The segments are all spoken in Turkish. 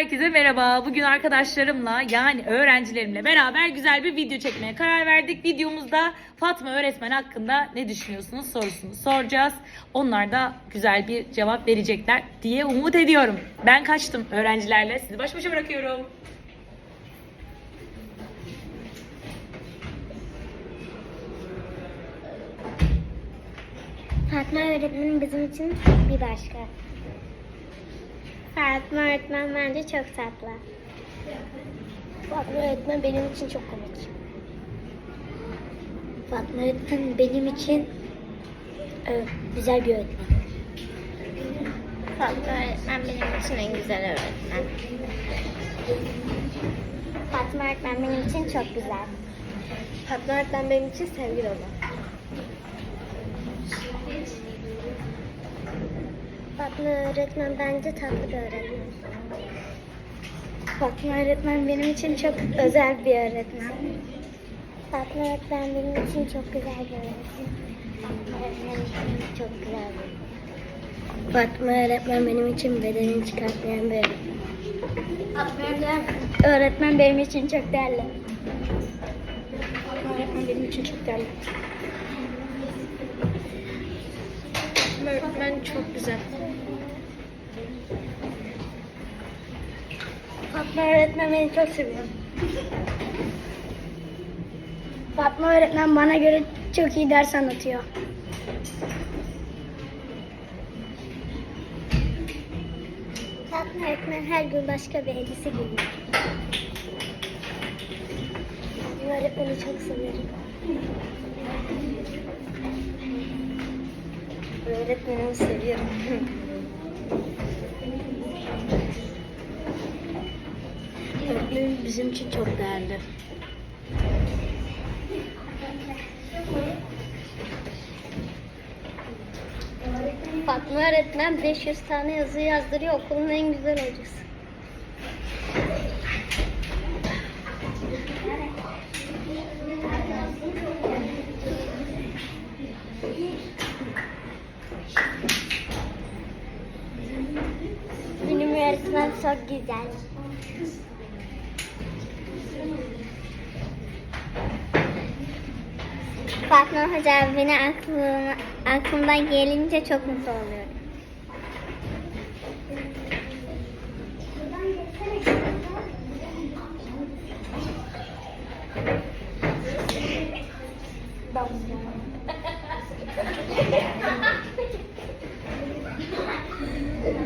Herkese merhaba. Bugün arkadaşlarımla yani öğrencilerimle beraber güzel bir video çekmeye karar verdik. Videomuzda Fatma öğretmen hakkında ne düşünüyorsunuz sorusunu soracağız. Onlar da güzel bir cevap verecekler diye umut ediyorum. Ben kaçtım öğrencilerle. Sizi baş başa bırakıyorum. Fatma öğretmenim bizim için bir başka. Fatma öğretmen bence çok tatlı. Fatma öğretmen benim için çok komik. Fatma öğretmen benim için e, güzel bir öğretmen. Fatma öğretmen benim için en güzel öğretmen. Fatma öğretmen benim için çok güzel. Fatma öğretmen benim için sevgi dolu. Fatma öğretmen bence tatlı bir öğretmen. Fatma öğretmen benim için çok özel bir öğretmen. Fatma öğretmen benim için çok güzel bir öğretmen. Fatma öğretmen çok güzel bir Fatma öğretmen benim için bedenini çıkartmayan bir öğretmen. Fatma öğretmen benim için çok değerli. Öğretmen benim için çok değerli. Öğretmen çok güzel. Fatma öğretmen beni çok seviyor. Fatma öğretmen bana göre çok iyi ders anlatıyor. Fatma öğretmen her gün başka bir elbise giyiyor. Fatma öğretmeni çok seviyorum. Öğretmenimi seviyorum. Öğretmenim bizim için çok değerli. Fatma öğretmen 500 tane yazı yazdırıyor. Okulun en güzel hocası. Benim öğretmen çok güzel. Fatma Hoca beni aklıma, aklımdan gelince çok mutlu oluyorum.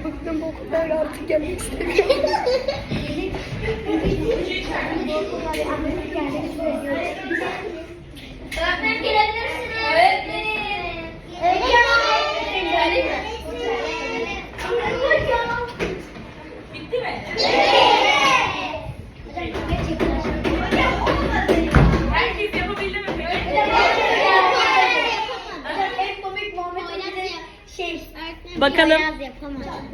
Bıktım bu okullarla artık gelmek istemiyorum. Bakalım. Yapamadım.